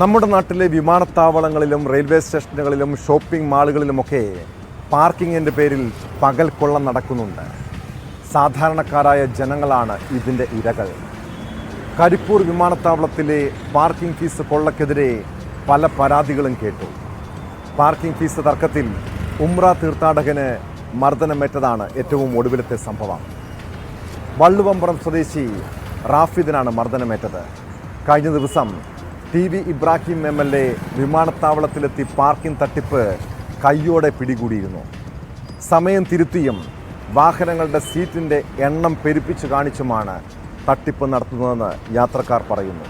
നമ്മുടെ നാട്ടിലെ വിമാനത്താവളങ്ങളിലും റെയിൽവേ സ്റ്റേഷനുകളിലും ഷോപ്പിംഗ് മാളുകളിലുമൊക്കെ പാർക്കിങ്ങിന്റെ പേരിൽ പകൽ കൊള്ള നടക്കുന്നുണ്ട്. സാധാരണക്കാരായ ജനങ്ങളാണ് ഇതിന്റെ ഇരകൾ. കരിപ്പൂർ വിമാനത്താവളത്തിലെ പാർക്കിംഗ് ഫീസ് കൊള്ളക്കെതിരെ പല പരാതികളും കേട്ടു. പാർക്കിംഗ് ഫീസ് തർക്കത്തിൽ ഉംറ തീർത്ഥാടകന് മർദ്ദനമേറ്റതാണ് ഏറ്റവും ഒടുവിലത്തെ സംഭവം. വള്ളുവമ്പുറം സ്വദേശി റാഫിദിനാണ് മർദ്ദനമേറ്റത്. കഴിഞ്ഞ ദിവസം T V Ibrahim M L A വിമാനത്താവളത്തിലെത്തി parking തട്ടിപ്പ് കയ്യോടെ പിടികൂടിയിരുന്നു. സമയം തിരുത്തിയും വാഹനങ്ങളുടെ സീറ്റിന്റെ എണ്ണം പെരുപ്പിച്ച് കാണിച്ചുമാണ് തട്ടിപ്പ് നടത്തുന്നതെന്ന് യാത്രക്കാർ പറയുന്നു.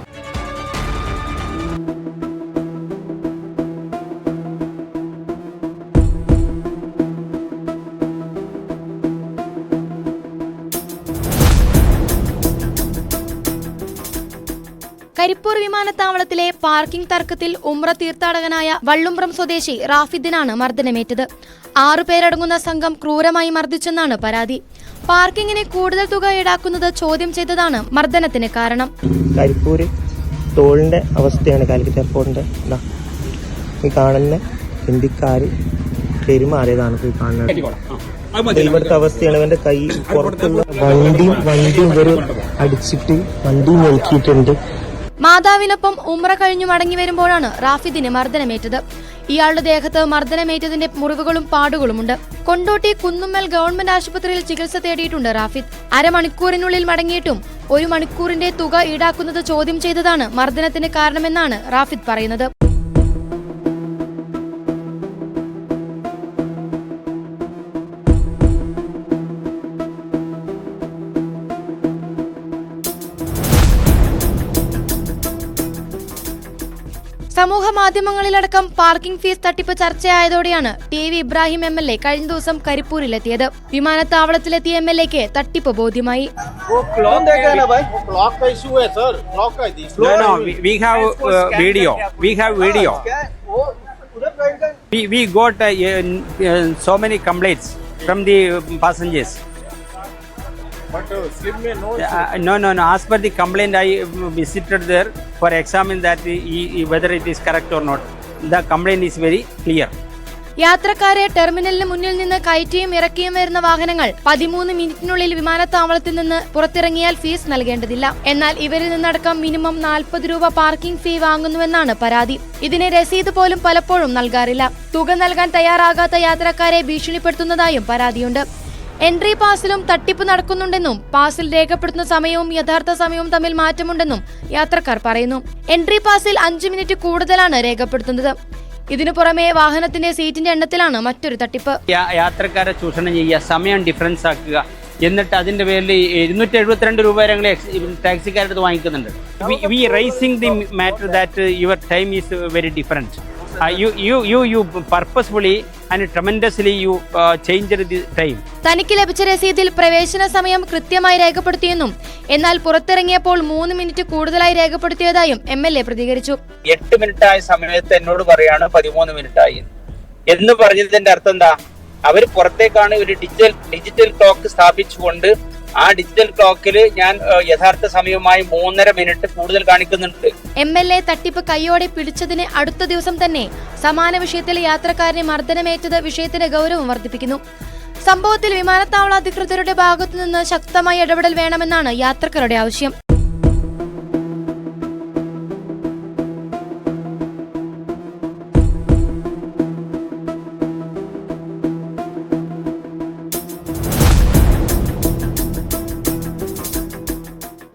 കരിപ്പൂർ വിമാനത്താവളത്തിലെ പാർക്കിംഗ് തർക്കത്തിൽ ഉമ്ര തീർത്ഥാടകനായ വള്ളുംപ്രം സ്വദേശി റാഫിദിനാണ് മർദ്ദനമേറ്റത്. ആറുപേരടങ്ങുന്ന സംഘം ക്രൂരമായി മർദ്ദിച്ചെന്നാണ് പരാതി. പാർക്കിങ്ങിന് കൂടുതൽ തുക ഈടാക്കുന്നത് ചോദ്യം ചെയ്തതാണ് മർദ്ദനത്തിന് കാരണം. കരിപ്പൂര് തോളിന്റെ അവസ്ഥയാണ് കാലിക്കറ്റ് എയർപോർട്ടിന്റെ ഈ കാണുന്ന ഹിന്ദിക്കാര് പെരുമാറിയതാണ് ഈ കാണുന്നത്. ഇവിടുത്തെ അവസ്ഥയാണ് ഇവന്റെ കൈ പുറത്തുള്ള വണ്ടി വണ്ടി ഇവർ അടിച്ചിട്ട് വണ്ടി നോക്കിയിട്ടുണ്ട്. മാതാവിനൊപ്പം ഉമ്ര കഴിഞ്ഞു മടങ്ങി വരുമ്പോഴാണ് റാഫിദിന് മർദ്ദനമേറ്റത്. ഇയാളുടെ ദേഹത്ത് മർദ്ദനമേറ്റതിന്റെ മുറിവുകളും പാടുകളുമുണ്ട്. കൊണ്ടോട്ടി കുന്നുമ്മൽ ഗവൺമെന്റ് ആശുപത്രിയിൽ ചികിത്സ തേടിയിട്ടുണ്ട് റാഫിദ്. അരമണിക്കൂറിനുള്ളിൽ മടങ്ങിയിട്ടും ഒരു മണിക്കൂറിന്റെ തുക ഈടാക്കുന്നത് ചോദ്യം ചെയ്തതാണ് മർദ്ദനത്തിന് കാരണമെന്നാണ് റാഫിദ് പറയുന്നത്. സമൂഹ മാധ്യമങ്ങളിലടക്കം പാർക്കിംഗ് ഫീസ് തട്ടിപ്പ് ചർച്ചയായതോടെയാണ് T V Ibrahim M L A കഴിഞ്ഞ ദിവസം കരിപ്പൂരിലെത്തിയത്. വിമാനത്താവളത്തിലെത്തിയ എം എൽ എക്ക് തട്ടിപ്പ് ബോധ്യമായി. So video complaints from the passengers. Uh, no, no, no. As per the complaint, I uh, visited there for examine that e, e, whether it is correct or not. The complaint is very clear. യാത്രക്കാരെ ടെർമിനലിന് മുന്നിൽ നിന്ന് കയറ്റിയും ഇറക്കിയും വരുന്ന വാഹനങ്ങൾ പതിമൂന്ന് മിനിറ്റിനുള്ളിൽ വിമാനത്താവളത്തിൽ നിന്ന് പുറത്തിറങ്ങിയാൽ ഫീസ് നൽകേണ്ടതില്ല എന്നാൽ ഇവരിൽ നിന്നടക്കം മിനിമം നാൽപ്പത് രൂപ പാർക്കിംഗ് ഫീ വാങ്ങുന്നുവെന്നാണ് പരാതി ഇതിന് രസീത് പോലും പലപ്പോഴും നൽകാറില്ല തുക നൽകാൻ തയ്യാറാകാത്ത യാത്രക്കാരെ ഭീഷണിപ്പെടുത്തുന്നതായും പരാതിയുണ്ട് എൻട്രി പാസിലും തട്ടിപ്പ് നടക്കുന്നുണ്ടെന്നും പാസിൽ രേഖപ്പെടുത്തുന്ന സമയവും യഥാർത്ഥ സമയവും തമ്മിൽ മാറ്റമുണ്ടെന്നും യാത്രക്കാർ പറയുന്നു. എൻട്രി പാസിൽ അഞ്ചു മിനിറ്റ് കൂടുതലാണ് രേഖപ്പെടുത്തുന്നത്. ഇതിനു പുറമെ വാഹനത്തിന്റെ സീറ്റിന്റെ എണ്ണത്തിലാണ് മറ്റൊരു തട്ടിപ്പ്. യാത്രക്കാരെ ചൂഷണം ചെയ്യുക സമയം ഡിഫറൻസ് ആക്കുക. എന്നിട്ട് അതിന്റെ പേരിൽ ഇരുന്നൂറ്റി എഴുപത്തിരണ്ട് രൂപ വരെ ടാക്സിക്കാരുടെ അടുത്ത് വാങ്ങിക്കുന്നുണ്ട്. We raising the matter that your time is very different you you you you purposefully and tremendously you change the time തനിക്ക് ലഭിച്ച രസീതിൽ പ്രവേശന സമയം കൃത്യമായി രേഖപ്പെടുത്തിയെന്നും എന്നാൽ പുറത്തിറങ്ങിയപ്പോൾ മൂന്ന് മിനിറ്റ് കൂടുതലായി രേഖപ്പെടുത്തിയതായും എം എൽ എ പ്രതികരിച്ചു. എട്ട് മിനിറ്റ് ആയ സമയത്ത് എന്നോട് പറയാണ് പതിമൂന്ന് മിനിറ്റ് ആയി എന്ന് പറഞ്ഞതിന്റെ അർത്ഥം എന്താ? അവർ പുറത്തേക്കാണ് ഒരു ഡിജിറ്റൽ ഡിജിറ്റൽ ക്ലോക്ക് സ്ഥാപിച്ചുകൊണ്ട് ആ ഡിജിറ്റൽ ക്ലോക്കിൽ ഞാൻ യഥാർത്ഥ സമയമായി മൂന്നര മിനിറ്റ് കൂടുതൽ കാണിക്കുന്നുണ്ട്. എം എൽ എ തട്ടിപ്പ് കൈയോടെ പിടിച്ചതിന് അടുത്ത ദിവസം തന്നെ സമാന വിഷയത്തിൽ യാത്രക്കാരനെ മർദ്ദനമേറ്റത് വിഷയത്തിന്റെ ഗൗരവം വർദ്ധിപ്പിക്കുന്നു. സംഭവത്തിൽ വിമാനത്താവള അധികൃതരുടെ ഭാഗത്തുനിന്ന് ശക്തമായ ഇടപെടൽ വേണമെന്നാണ് യാത്രക്കാരുടെ ആവശ്യം.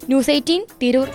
News eighteen Tirur